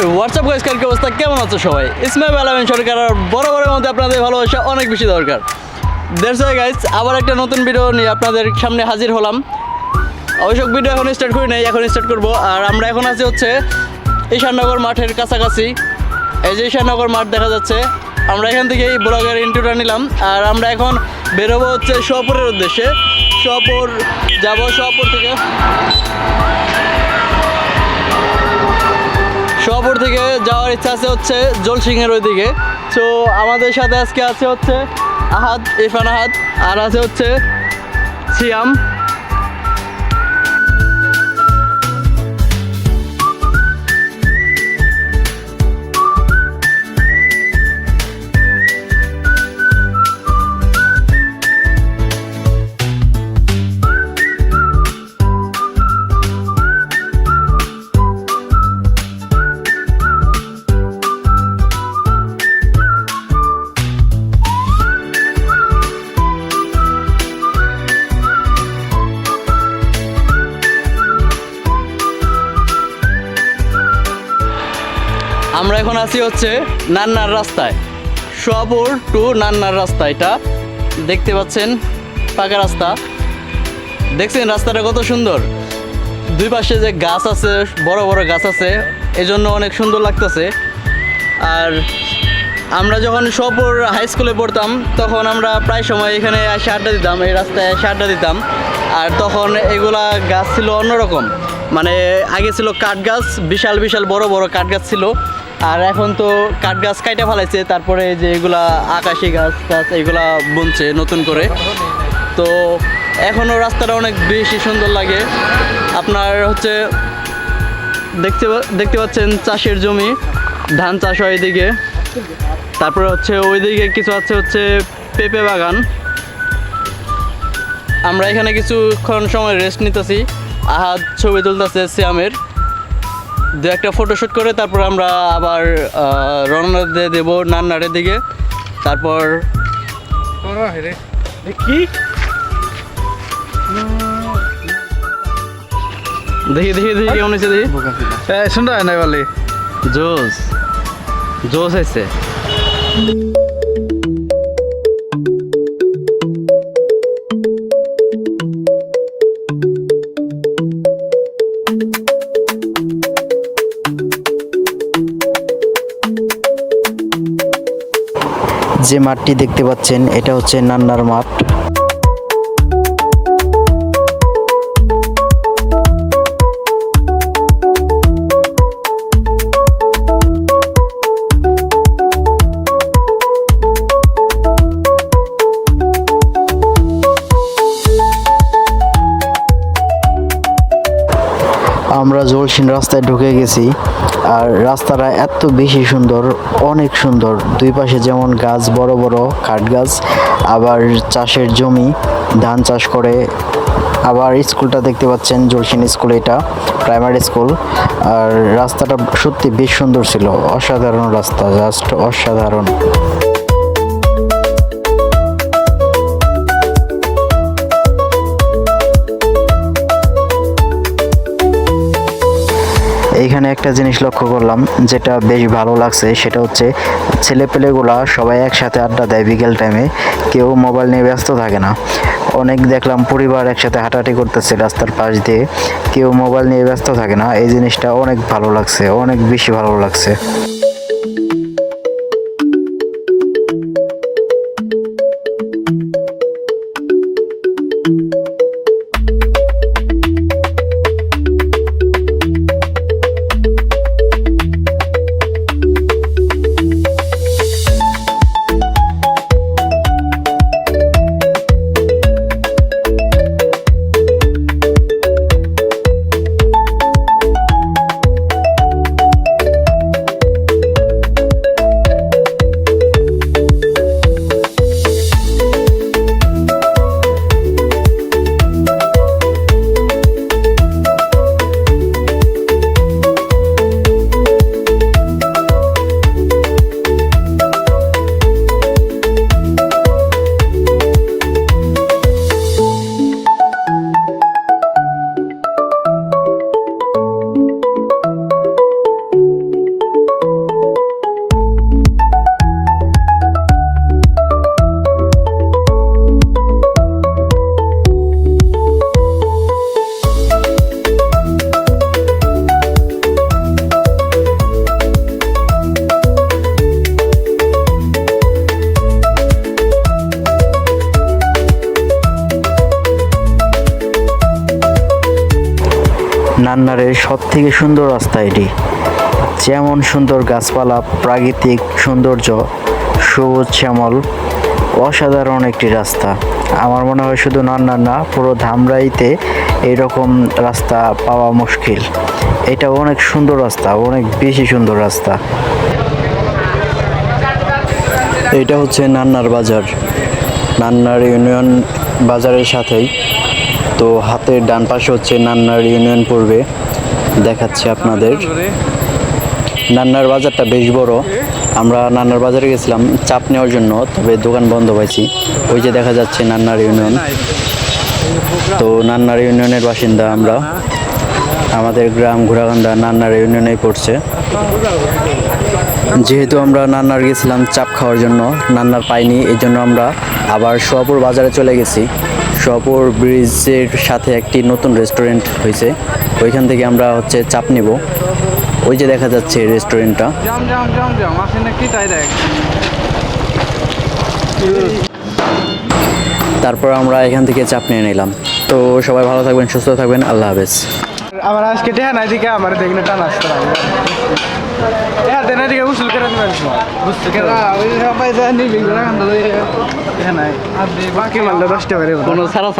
WhatsApp guys কালকে অবস্থা কেমন আছে সবাই? ইসমাইল আলমিন সরকার বড় বড়ের মধ্যে আপনাদের ভালোবাসা অনেক বেশি দরকার। দেড় গাইস আবার একটা নতুন ভিডিও নিয়ে আপনাদের সামনে হাজির হলাম। অবশ্য ভিডিও এখন স্টার্ট করি নাই, এখন স্টার্ট করব। আর আমরা এখন আছি হচ্ছে ঈশাননগর মাঠের কাছাকাছি। এই যে ঈশাননগর মাঠ দেখা যাচ্ছে। আমরা এখান থেকে এই ব্লগের ইন্টুটা নিলাম। আর আমরা এখন বেরোবো হচ্ছে শহপুরের উদ্দেশ্যে। শহপুর যাব শহপুর থেকে। শহপুর থেকে যাওয়ার ইচ্ছা আছে হচ্ছে জলসিংহের ওইদিকে। তো আমাদের সাথে আজকে আছে হচ্ছে আহাদ, ইরফান আহাদ, আর আছে হচ্ছে সিয়াম। আমরা এখন আছি হচ্ছে নান্নার রাস্তায়। সোয়াপুর টু নান্নার রাস্তা এটা। দেখতে পাচ্ছেন, পাকা রাস্তা। দেখছেন রাস্তাটা কত সুন্দর? দুই পাশে যে গাছ আছে, বড় বড় গাছ আছে, এজন্য অনেক সুন্দর লাগতেছে। আর আমরা যখন সোয়াপুর হাই স্কুলে পড়তাম, তখন আমরা প্রায় সময় এখানে এসে আড্ডা দিতাম, এই রাস্তায় এসে আড্ডা দিতাম। আর তখন এগুলা গাছ ছিল অন্যরকম। মানে আগে ছিল কাঠ গাছ বিশাল বিশাল বড় বড় কাঠ গাছ ছিল। আর এখন তো কাঠ গাছ কাইটা ফেলাইছে, তারপরে যে এগুলা আকাশি গাছ গাছ এগুলা বুনছে নতুন করে। তো এখনও রাস্তাটা অনেক বেশি সুন্দর লাগে। আপনার হচ্ছে দেখতে দেখতে পাচ্ছেন চাষের জমি, ধান চাষ হয় এদিকে। তারপরে হচ্ছে ওইদিকে কিছু আছে হচ্ছে পেঁপে বাগান। আমরা এখানে কিছুক্ষণ সময় রেস্ট নিতেছি। আহাদ ছবি তুলতেছে শ্যামের দু একটা ফটোশ্যুট করে তারপর আমরা আবার রওনা দিয়ে দেবো নান্নারের দিকে তারপর কি? দেখি দেখি দেখি কেমন হয়েছে দেখি। শুনতে হয় না বলে। জোস। জোস হয়েছে। যে মাঠটি দেখতে পাচ্ছেন এটা হচ্ছে নান্নার মাঠ। আমরা রাস্তায় ঢুকে গেছি। আর রাস্তাটা এত বেশি সুন্দর, অনেক সুন্দর। দুই পাশে যেমন গাছ, বড় বড় কাঠ গাছ, আবার চাষের জমি, ধান চাষ করে। আবার স্কুলটা দেখতে পাচ্ছেন, জলসিন স্কুল এটা প্রাইমারি স্কুল আর রাস্তাটা সত্যি বেশ সুন্দর ছিল, অসাধারণ রাস্তা জাস্ট অসাধারণ। এইখানে একটা জিনিস লক্ষ্য করলাম, যেটা বেশ ভালো লাগছে, সেটা হচ্ছে ছেলেপেলেগুলা সবাই একসাথে আড্ডা দেয় বিকেল টাইমে কেউ মোবাইল নিয়ে ব্যস্ত থাকে না। অনেক দেখলাম পরিবার একসাথে হাঁটাহাঁটি করতেছে রাস্তার পাশ দিয়ে, কেউ মোবাইল নিয়ে ব্যস্ত থাকে না, এই জিনিসটা অনেক ভালো লাগছে, অনেক বেশি ভালো লাগছে। নান্নারের সব থেকে সুন্দর রাস্তা এটি। যেমন সুন্দর গাছপালা, প্রাকৃতিক সৌন্দর্য, সবুজ শ্যামল, অসাধারণ একটি রাস্তা। আমার মনে হয় শুধু নান্নার না, পুরো ধামরাইতে এরকম রাস্তা পাওয়া মুশকিল। এটা অনেক সুন্দর রাস্তা, অনেক বেশি সুন্দর রাস্তা। এটা হচ্ছে নান্নার বাজার। নান্নার ইউনিয়ন বাজারের সাথেই তো হাতের ডান পাশে হচ্ছে নান্নার ইউনিয়ন পড়বে দেখাচ্ছি আপনাদের। নান্নার বাজারটা বেশ বড়। আমরা নান্নার বাজারে গেছিলাম, চাপ নেওয়ার জন্য, তবে দোকান বন্ধ পাইছি। ওই যে দেখা যাচ্ছে নান্নার ইউনিয়ন। তো নান্নার ইউনিয়নের বাসিন্দা আমরা। আমাদের গ্রাম ঘোড়াগান্দা নান্নার ইউনিয়নেই পড়ছে। যেহেতু আমরা নান্নার গেছিলাম চাপ খাওয়ার জন্য, নান্নার পাইনি এই জন্য আমরা আবার সোয়াপুর বাজারে চলে গেছি। সোয়াপুর ব্রিজের সাথে একটি নতুন রেস্টুরেন্ট হয়েছে। ওইখান থেকে আমরা হচ্ছে চাপ নিব। ওই যে দেখা যাচ্ছে রেস্টুরেন্টটা। তারপর আমরা এখান থেকে চাপ নিয়ে নিলাম। তো সবাই ভালো থাকবেন সুস্থ থাকবেন। আল্লাহ হাফেজ। আমার আজকে টেহা নাই দিকে আমার দেখলে টান আসতে লাগে হ্যাঁ দেনা দিকে উসুল করে দিবেন। বুঝতে সবাই জানি বিগুলা বাকি মানলে দশটা বেড়ে কোনো সারা